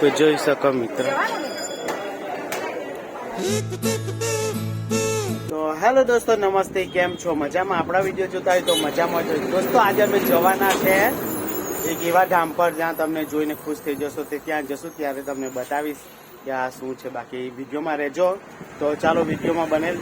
તો જોઈ શકો મિત્ર. તો હેલો દોસ્તો, નમસ્તે, કેમ છો? મજામાં? આપણા વીડિયો જોતા હોય તો મજામાં જ દોસ્તો, આજે અમે જવાના છે એક એવા ધામ પર, જ્યાં તમને જોઈને ખુશ થઈ જશો. તે ત્યાં જશું, ત્યારે તમને બતાવીશ કે આ શું છે. બાકી વિડીયોમાં રહેજો. તો ચાલો, વિડીયોમાં બનેલ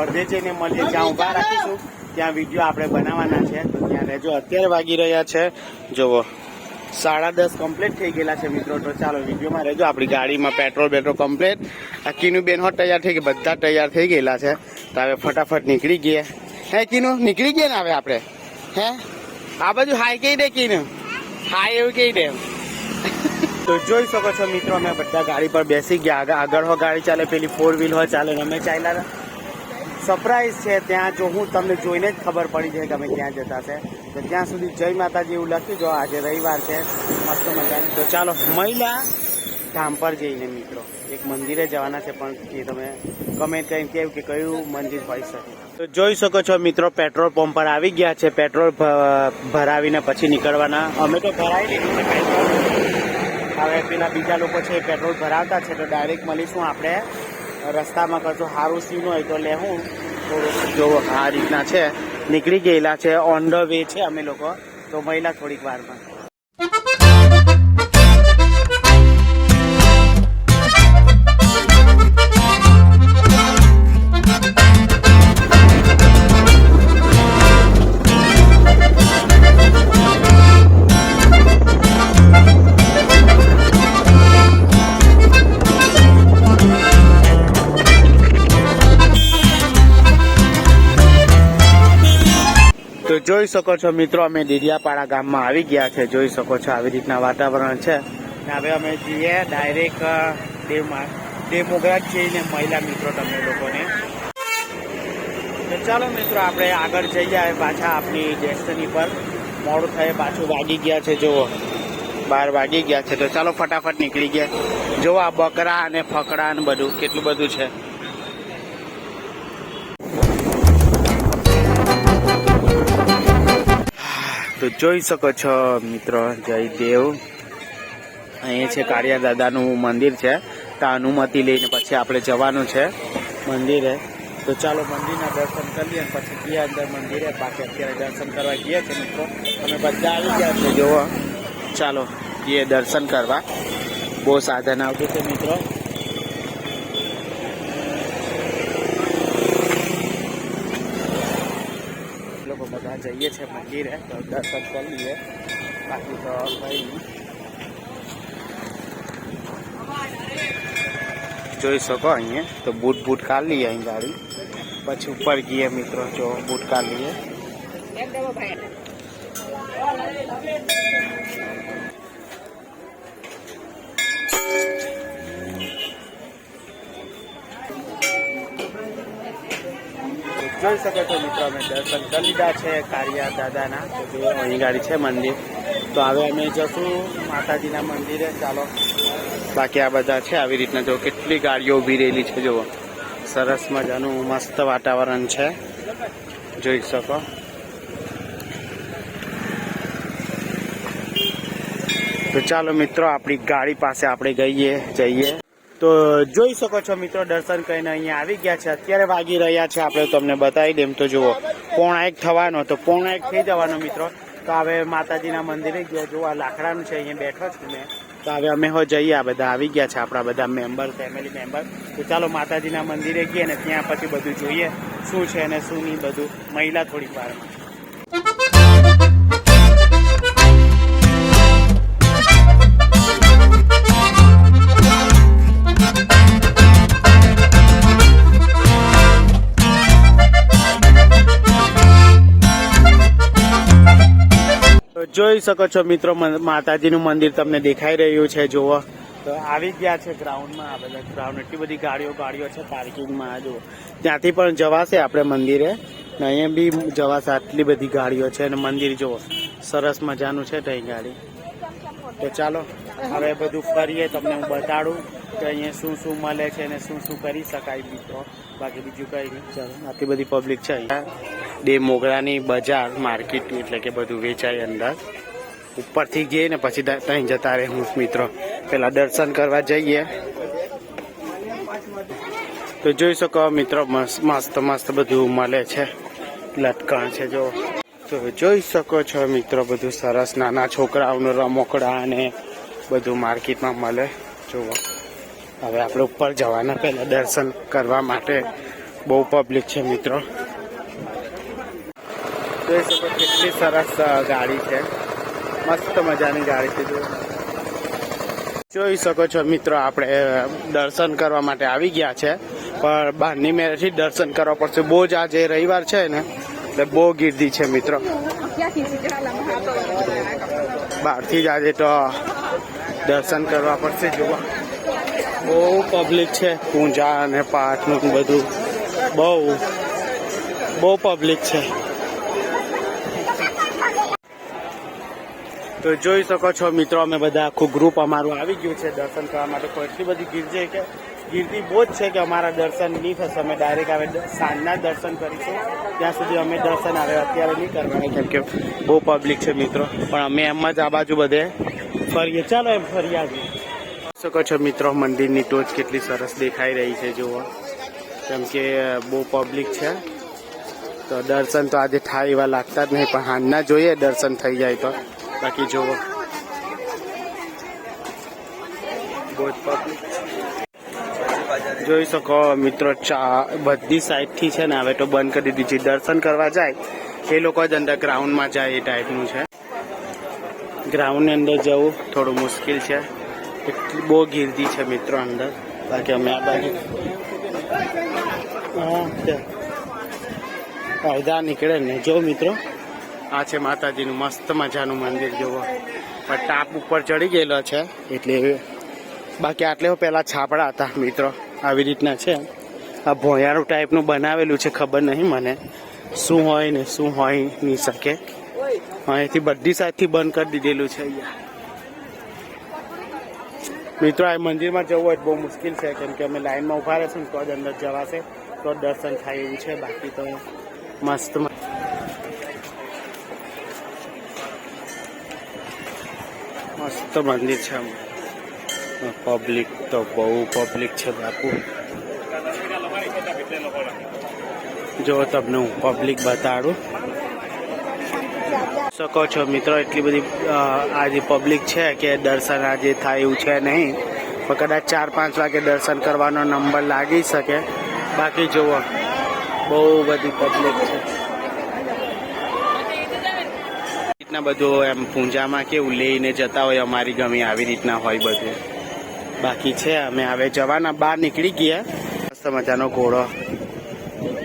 અડધે જઈને મળીએ, જ્યાં ઊભા રાખીશું. ત્યાં વીડિયો આપણે બનાવવાના છે. તો ત્યાં રહેજો. અત્યારે વાગી રહ્યા છે. જુઓ સાડા દસ કમ્પ્લીટ થઈ ગયેલા છે મિત્રો. તો ચાલો વિડીયોમાં રહેજો. આપણી ગાડીમાં પેટ્રોલ બેટ્રોલ કમ્પ્લીટ આ કિનુ બેન તૈયાર થઈ ગઈ. બધા તૈયાર થઈ ગયેલા છે. તો હવે ફટાફટ નીકળી ગયા. હે કીનું, નીકળી ગયા ને હવે આપણે? હે? આ બાજુ હાય કહી દે કીનું. હાય એવું કહી દે તો જોઈ શકો છો મિત્રો, અમે બધા ગાડી પર બેસી ગયા. આગળ હો ગાડી ચાલે, પેલી ફોર વ્હીલ હોય ચાલે અમે ચાલ્યા સરપ્રાઈઝ છે, ત્યાં જો હું તમને જોઈને જ ખબર પડી જાય અમે ક્યાં જતા છે. તો ત્યાં સુધી જય માતાજી એવું લખી દો આજે રવિવાર છે, મસ્ત મજાની. તો ચાલો મહિલા ધામ પર જઈને મિત્રો એક મંદિરે જવાના છે, પણ એ તમે કમેન્ટ કરીને કેવું કે કયું મંદિર હોઈ શકે. તો જોઈ શકો છો મિત્રો, પેટ્રોલ પંપ પર આવી ગયા છે. પેટ્રોલ ભરાવીને પછી નીકળવાના. અમે તો ભરાવી લીધું પેટ્રોલ. હવે પેલા બીજા લોકો છે પેટ્રોલ ભરાવતા છે, તો ડાયરેક્ટ મળીશું આપણે. રસ્તામાં કશું સારું સીન હોય તો લેવું થોડુંક જો આ રીતના છે, નીકળી ગયેલા છે ઓન ધ વે છે અમે લોકો. તો મહિલા થોડીક વારમાં. જોઈ શકો છો મિત્રો, અમે દિરિયાપાડા ગામમાં આવી ગયા છે. જોઈ શકો છો આવી રીતના વાતાવરણ છે. ને હવે અમે જઈએ ડાયરેક્ટ દેવમાં દેવ મોગરા જઈને મહિલા મિત્રો તમને લોકોને. તો ચાલો મિત્રો, આપણે આગળ જઈએ પાછા આપણી ડેસ્ટની પર. મોડું થાય પાછું વાગી ગયા છે, જુઓ. બાર વાગી ગયા છે. તો ચાલો ફટાફટ નીકળી ગયા. જુઓ આ બકરા અને ફકડા ને બધું, કેટલું બધું છે. તો જોઈ શકો છો મિત્રો, જય દેવ. અહીંયા છે કાળિયા દાદાનું મંદિર છે. ત્યાં અનુમતિ લઈને પછી આપણે જવાનું છે મંદિરે. તો ચાલો મંદિરના દર્શન કરીએ પછી ગયા અંદર મંદિરે બાકી અત્યારે દર્શન કરવા ગયા છે મિત્રો. અમે બધા આવી ગયા છે, જોવો. ચાલો ગીએ દર્શન કરવા. બહુ સાધન આવતું છે મિત્રો લોકો બધા જઈએ છે મંદિરે તો દર્શન કરી લઈએ બાકી તો કઈ નહીં. જોઈ શકો અહીંયા તો બૂટ બૂટ કાઢ લઈએ અહીં ગાડી પછી ઉપર ગઈએ મિત્રો જો બૂટ કાઢ લઈએ તો જોઈ શકો છો મિત્રો, અમે દર્શન કરી લીધા છે કારિયા દાદાના. તો અહીં ગાડી છે મંદિર. તો હવે અમે જશું માતાજીના મંદિરે. ચાલો. બાકી આ બધા છે આવી રીતના. જો કેટલી ગાડીઓ ઊભી રહેલી છે, જુઓ. સરસ મજાનું મસ્ત વાતાવરણ છે. જોઈ શકો. તો ચાલો મિત્રો, આપણી ગાડી પાસે આપણે ગઈએ, જઈએ. તો જોઈ શકો છો મિત્રો, દર્શન કરીને અહીંયા આવી ગયા છે. અત્યારે વાગી રહ્યા છે, આપણે તમને બતાવી દેમ તો જુઓ, પોણા એક થવાનો, તો પોણા એક થઈ જવાનો મિત્રો. તો હવે માતાજીના મંદિરે ગયા જો આ લાકડાનું છે, અહીંયા બેઠો છું મેં. તો હવે અમે હો જઈએ, આ બધા આવી ગયા છે, આપણા બધા મેમ્બર, ફેમિલી મેમ્બર. તો ચાલો માતાજીના મંદિરે ગઈએ ને ત્યાં પછી બધું જોઈએ, શું છે અને શું નહીં બધું. મહિલા થોડીક વારમાં. જોઈ શકો છો મિત્રો માતાજીનું મંદિર તમને દેખાઈ રહ્યું છે, જુઓ. તો આવી ગયા છે ગ્રાઉન્ડમાં, આ બધા ગ્રાઉન્ડ, એટલી બધી ગાડીઓ ગાડીઓ છે પાર્કિંગમાં જુઓ. ત્યાંથી પણ જવાશે આપણે મંદિરે. અહીંયા બી જવાશે આટલી બધી ગાડીઓ છે, અને મંદિર જુઓ, સરસ મજાનું છે ત્યાં ગાડી. તો ચાલો, હવે બધું ફરીએ, તમને હું બતાડું કે અહીંયા શું શું મળે છે અને શું શું કરી શકાય મિત્રો. બાકી બીજું કઈ નહીં. ચાલો, આટલી બધી પબ્લિક છે અહીંયા. બે મોગરાની બજાર, માર્કેટ એટલે કે બધું વેચાય અંદર. ઉપરથી જઈએ ને પછી ત્યાં જતા રહે હું મિત્રો. પેલા દર્શન કરવા જઈએ. તો જોઈ શકો મિત્રો મસ્ત મસ્ત મસ્ત બધું મળે છે. લટકણ છે જો. તો જોઈ શકો છો મિત્રો બધું સરસ નાના છોકરાઓનું રમકડા અને બધું માર્કેટમાં મળે. જુઓ. હવે આપણે ઉપર જવાના પહેલા દર્શન કરવા માટે બહુ પબ્લિક છે મિત્રો. જોઈ શકો કેટલી સરસ ગાડી છે. મસ્ત મજાની ગાડી છે, જુઓ. જોઈ શકો છો મિત્રો, આપણે દર્શન કરવા માટે આવી ગયા છે. પણ બહારની મેરેથી દર્શન કરવા પડશે. બહુ જ આજે રવિવાર છે ને, એટલે બહુ ગીર્દી છે મિત્રો. બહારથી જ આજે તો દર્શન કરવા પડશે જોવા બહુ પબ્લિક છે, પૂજા અને પાઠનું બધું. બહુ બહુ પબ્લિક છે. તો જોઈ શકો છો મિત્રો, અમે બધા આખું ગ્રુપ અમારું આવી ગયું છે. દર્શન કરવા માટે કોઈ એટલી બધી ગીરજે કે, ગીરદી બહુ જ છે કે અમારા દર્શન નહીં થશે. અમે ડાયરેક્ટ આવે સાંજના દર્શન કરીશું. ત્યાં સુધી અમે દર્શન આવે, અત્યારે નહીં કરવાના. કેમ કે બહુ પબ્લિક છે મિત્રો. પણ અમે એમ જ આ બાજુ બધે ફરીએ. ચાલો એમ ફરી આવીએ. શકો છો મિત્રો, મંદિરની ટોચ કેટલી સરસ દેખાઈ રહી છે, જુઓ. કેમ કે બહુ પબ્લિક છે. તો દર્શન તો આજે થાય એવા લાગતા જ નહીં, પણ હાલના જોઈએ દર્શન થઈ જાય તો. બાકી જુઓ. બહુ જ પબ્લિક જોઈ શકો મિત્રો ચા બધી સાઈડથી છે ને હવે તો બંધ કરી દીધી છે. દર્શન કરવા જાય એ લોકો જ અંદર ગ્રાઉન્ડમાં જાય એ ટાઈપનું છે. ગ્રાઉન્ડની અંદર જવું થોડું મુશ્કેલ છે. એટલી બહુ ગીર્દી છે મિત્રો અંદર. બાકી અમે આ બાજુ હા, ત્યાં. અડધા નીકળે ને. જો મિત્રો આ છે માતાજીનું મસ્ત મજાનું મંદિર જોવો પણ ટાપ ઉપર ચડી ગયેલો છે. એટલે બાકી આટલે પેલા છાપડા હતા, મિત્રો. આવી રીતના છે. આ ભોયારું ટાઈપનું બનાવેલું છે, ખબર નહીં મને. શું હોય ને શું હોય નહીં શકે. અહીંથી બધી સાઈડથી બંધ કરી દીધેલું છે મિત્રો, આ મંદિરમાં જવું હોય બહુ મુશ્કેલ છે, કેમ કે અમે લાઈનમાં ઊભા રહેશું તો જ અંદર જવાશે. તો દર્શન થાય એવું છે, બાકી તો મસ્ત મસ્ત મંદિર છે આમ. પબ્લિક તો બહુ પબ્લિક છે બાપુ. જો તમને હું પબ્લિક બતાડું. શકો છો મિત્રો, એટલી બધી આજે પબ્લિક છે કે દર્શન આજે થાય એવું છે નહીં. પણ કદાચ ચાર પાંચ વાગે દર્શન કરવાનો નંબર લાગી શકે. બાકી જુઓ, બહુ બધી પબ્લિક છે. રીતના બધું એમ પૂંજામાં કેવું લઈને જતા હોય, અમારી ગમે આવી રીતના હોય બધું. બાકી છે, અમે હવે જવાના, બહાર નીકળી ગયા. મસ્ત મજાનો ઘોડો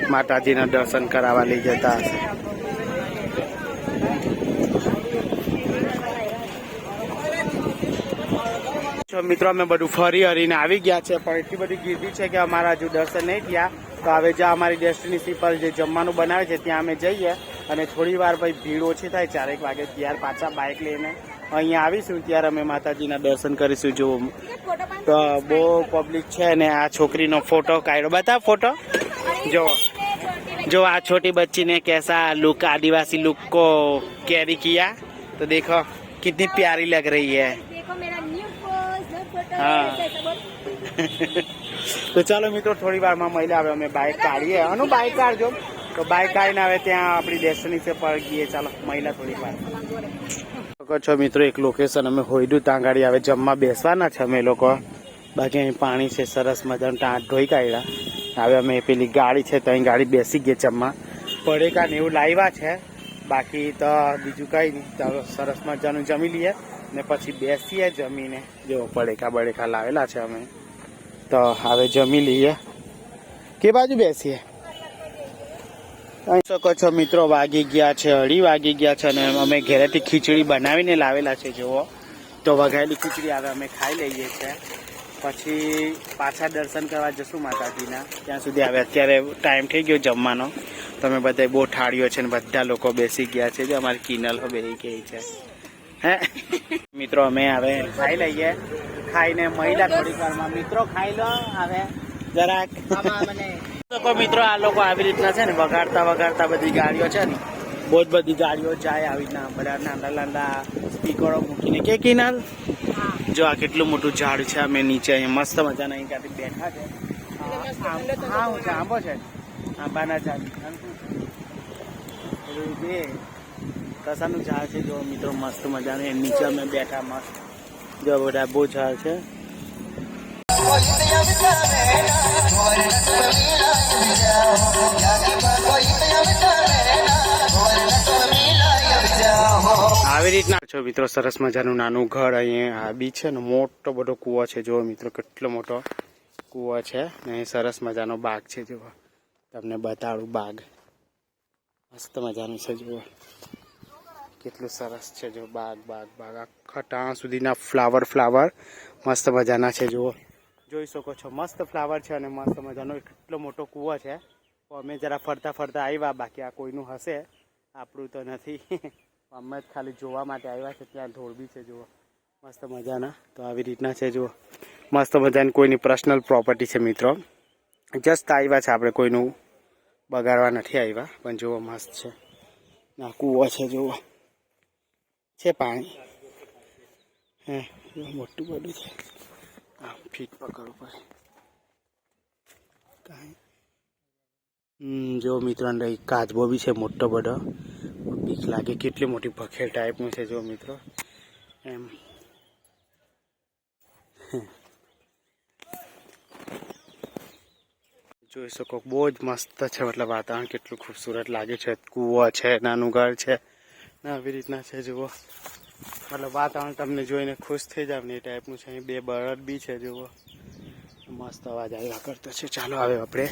માતાજીના દર્શન કરાવવા લઈ જતા હશે. મિત્રો, અમે બધું ફરી હરીને આવી ગયા છે, પણ એટલી બધી ગીર્દી છે કે અમારા હજુ દર્શન નહીં થયા. તો હવે જ્યાં અમારી ડેસ્ટિનેશન પર જે જમવાનું બનાવે છે, ત્યાં અમે જઈએ. અને થોડી વાર ભાઈ ભીડ ઓછી થાય ચારેક વાગે ત્યાર પાછા બાઇક લઈને અહીંયા આવીશું ત્યારે અમે માતાજીના દર્શન કરીશું જો તો બહુ પબ્લિક છે ને આ છોકરીનો ફોટો કાઢ્યો બતાવ ફોટો જો जो आज छोटी बच्ची ने कैसा लुक आदिवासी लुक को कैरी किया तो देखो कितनी प्यारी लग रही है देखो मेरा न्यू पोज न्यू फोटो हाँ। ऐसा बोल તો ચાલો મિત્રો થોડી વારમાં મહિલા આવે અમે બાઇક કાઢીએ અનુ બાઇક કાઢજો તો બાઇક આવીને હવે ત્યાં આપણી ડેસ્ટિનેશન પર ગઈએ. ચાલો, મહિલા થોડી વાર. છો મિત્રો, એક લોકેશન અમે હોઈડું ત્યાં ગાડી આવે, જમવા બેસવાના છે અમે લોકો. બાકી અહીં પાણી છે, સરસ મજાનું ત્યાં ધોઈ કાઢ્યા. હવે અમે પેલી ગાડી છે, તો અહીં ગાડી બેસી ગઈ જમવા. પડેકા ને એવું લાવ્યા છે. બાકી તો બીજું કઈ નહીં. ચાલો, સરસ મજાનું જમી લઈએ ને પછી બેસીએ જમીને. જો, પડેકા બળેકા લાવેલા છે અમે. તો હવે જમી લઈએ. કે બાજુ બેસીએ? શકો છો મિત્રો, વાગી ગયા છે, અઢી વાગી ગયા છે અને અમે ઘરેથી ખીચડી બનાવીને લાવેલા છે, જુઓ. તો વઘાયેલી ખીચડી હવે અમે ખાઈ લઈએ છીએ પછી પાછા દર્શન કરવા જશું માતાજીના. ત્યાં સુધી હવે અત્યારે ટાઈમ થઈ ગયો જમવાનો. તમે બધા બહુ ઠાળીઓ છે ને બધા લોકો બેસી ગયા છે. જે અમારી કિનલ બેસી ગઈ છે. હે? મિત્રો, અમે હવે ખાઈ લઈએ. ખાઈને મહિલા થોડીક વારમાં મિત્રો ખાઈ લો હવે. જરાક. મિત્રો આ લોકો આવી રીતના છે ને વગાડતા વગાડતા બધી ગાડીઓ છે ને બહુ જ બધી ગાડીઓ જાય આવી રીતના બધા નાના નાના સ્પીકરો મૂકીને. કે કિનાર જો આ કેટલું મોટું ઝાડ છે અમે નીચે અહીંયા મસ્ત મજાના અહીં ક્યાંથી બેઠા છે. હા હું આંબો છે. આંબાના ઝાડ. બે કસાનું ઝાડ છે જો મિત્રો મસ્ત મજાનું. એ નીચે અમે બેઠા મસ્ત. જો બધા બહુ ઝાડ છે. આવી રીતના છો મિત્રો, સરસ મજાનું નાનું ઘર અહીંયા. આ બી છે ને, મોટો બધો કૂવો છે. જો મિત્રો, કેટલો મોટો કૂવો છે. ને અહીં સરસ મજાનો બાગ છે, જુઓ. તમને બતાડું બાગ. મસ્ત મજાનું છે, જુઓ. કેટલું સરસ છે જો બાગ બાગ બાગ. આખા ટાણ સુધીના ફ્લાવર ફ્લાવર. મસ્ત મજાના છે, જુઓ. જોઈ શકો છો. મસ્ત ફ્લાવર છે અને મસ્ત મજાનો એટલો મોટો કૂવો છે. અમે જરા ફરતા ફરતા આવ્યા બાકી આ કોઈનું હશે. આપણું તો નથી. અમે જ ખાલી જોવા માટે આવ્યા છે. ત્યાં ધોળબી છે, જુઓ. મસ્ત મજાના. તો આવી રીતના છે, જુઓ. મસ્ત મજાની કોઈની પર્સનલ પ્રોપર્ટી છે, મિત્રો. જસ્ટ આવ્યા છે આપણે. કોઈનું બગાડવા નથી આવ્યા પણ જુઓ, મસ્ત છે. ના કૂવો છે, જુઓ. છે પાણી. હે, મોટું બધું છે. આમ ફીટ પકડવું પડે કાંઈ. જો મિત્રો અંદર એક કાચબો બી છે મોટો બધો. બીક લાગે કેટલી મોટી ભખેર ટાઈપનું છે જો મિત્રો. એમ. જોઈ શકો, બહુ જ મસ્ત છે મતલબ વાતાવરણ, કેટલું ખૂબસૂરત લાગે છે. કૂવો છે, નાનું ઘર છે. ને આવી રીતના છે, જુઓ. મતલબ વાતાવરણ તમને જોઈને ખુશ થઈ જાવ ને એ ટાઈપનું છે. અહીં બે બળદ બી છે, જુઓ. મસ્ત અવાજ આવ્યા કરતો છે. ચાલો, હવે આપણે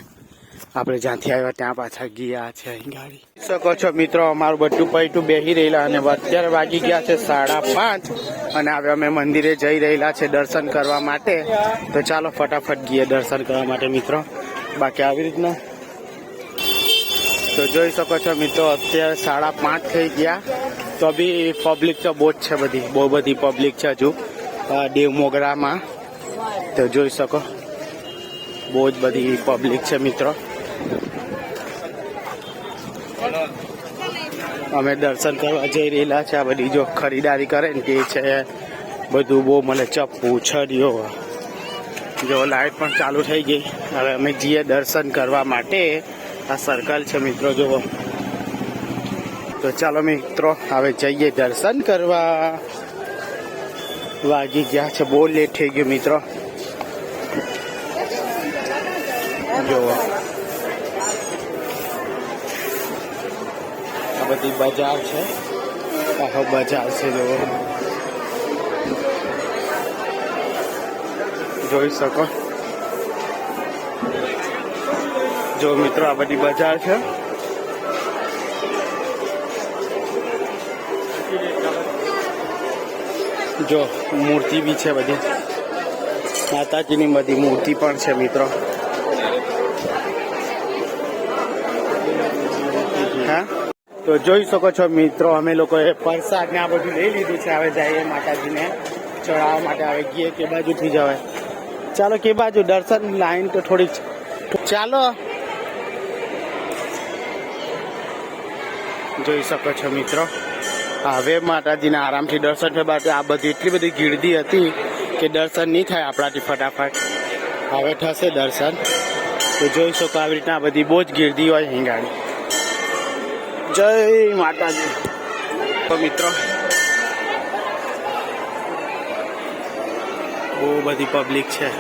આપણે જ્યાંથી આવ્યા ત્યાં પાછા ગયા છે અહીં ગાડી. શકો છો મિત્રો, અમારું બધું પૈટું બેસી રહેલા અને અત્યારે વાગી ગયા છે સાડા પાંચ અને હવે અમે મંદિરે જઈ રહેલા છે દર્શન કરવા માટે. તો ચાલો, ફટાફટ ગઈએ દર્શન કરવા માટે મિત્રો. બાકી આવી રીતના. તો જોઈ શકો છો મિત્રો, અત્યારે સાડા પાંચ થઈ ગયા. તો બી પબ્લિક તો બહુ જ છે બધી, બહુ બધી પબ્લિક છે હજુ. દેવ મોગરામાં, તો જોઈ શકો. બહુ જ બધી પબ્લિક છે મિત્રો. અમે દર્શન કરવા જઈ રહેલા છે, આ બધી જો ખરીદારી કરે ને તે છે, બધું બહુ મને ચપ્પુ, છરીઓ, જો લાઈટ પણ ચાલુ થઈ ગઈ. હવે અમે જઈએ દર્શન કરવા માટે. આ સર્કલ છે મિત્રો, જુઓ. તો ચાલો મિત્રો, હવે જઈએ દર્શન કરવા. વાગી ગયા છે, બહુ લેટ થઈ ગયું મિત્રો. જુઓ. આ બધી બજાર છે. આખો બજાર છે, જુઓ. જોઈ શકો. જો મિત્રો, આ બધી બજાર છે. જો મૂર્તિ બી છે બધી. માતાજીની બધી મૂર્તિ પણ છે, મિત્રો. હા? તો જોઈ શકો છો, મિત્રો, અમે લોકોએ પ્રસાદ ને આ બધું લઈ લીધું છે. હવે જઈએ માતાજીને ચડાવવા માટે. હવે ગીએ કે બાજુથી જવાય. ચાલો, કે બાજુ દર્શન લાઈન તો થોડી ચાલો. જોઈ શકો છો, મિત્રો. હવે માતાજીના આરામથી દર્શન થયા બાદ આ બધી એટલી બધી ગીર્દી હતી કે દર્શન નહીં થાય આપણાથી ફટાફટ. હવે થશે દર્શન. તો જોઈ શકો આવી રીતના બધી બહુ જ ગીર્દી હોય હિંગાડી જય માતાજી. તો મિત્રો, બહુ બધી પબ્લિક છે.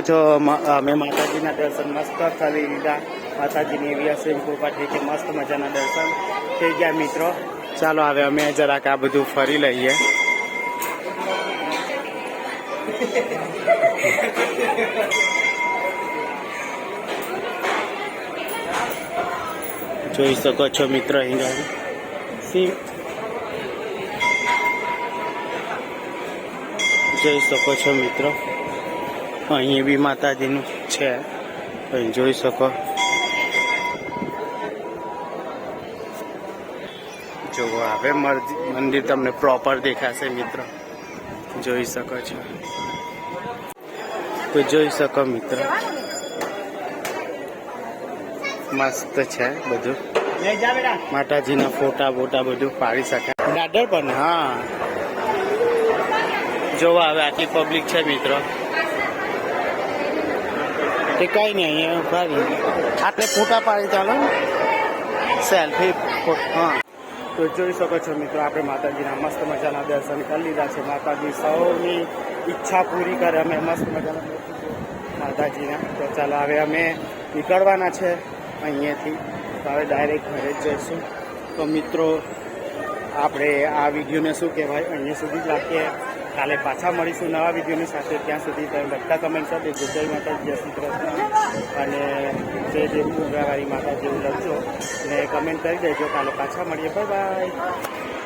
શકો છો અમે માતાજીના દર્શન મસ્ત કરી લીધા. માતાજીની એવી અસીમ કૃપા થઈ કે મસ્ત મજાના દર્શન થઈ ગયા મિત્રો. ચાલો હવે અમે જરાક આ બધું ફરી લઈએ. જોઈ શકો છો મિત્ર અહીં સિંહ. જોઈ શકો છો મિત્રો. અહીં બી માતાજીનું છે. અહીં જોઈ શકો. જો હવે મંદિર તમને પ્રોપર દેખાશે મિત્રો. જોઈ શકો છો. તો જોઈ શકો મિત્રો. મસ્ત છે બધું. માતાજીના ફોટા બોટા બધું પાડી શકાય દાદર પણ. હા. જોવા હવે આટલી પબ્લિક છે મિત્રો. તે કઈ નહીં, અહીંયા ઊભા રહી આટલે ફોટા પાડી ચાલો સેલ્ફી હા. તો જોઈ શકો છો મિત્રો, આપણે માતાજીના મસ્ત મજાના દર્શન કરી લીધા છે. માતાજી સૌની ઈચ્છા પૂરી કરે. અમે મસ્ત મજાના માતાજીના તો ચાલો, હવે અમે નીકળવાના છે અહીંયાથી. તો હવે ડાયરેક્ટ ઘરે જ જઈશું. તો મિત્રો, આપણે આ વિડીયોને શું કહેવાય? અહીંયા સુધી જ રાખીએ. કાલે પાછા મળીશું નવા વિડીયોની સાથે. ત્યાં સુધી તમે બધા કમેન્ટ દેજો જય માતા જય શ્રી અને જે જે ઉગાવાળી માતા જેવું લખજો અને કમેન્ટ કરી દેજો. કાલે પાછા મળીએ. Bye bye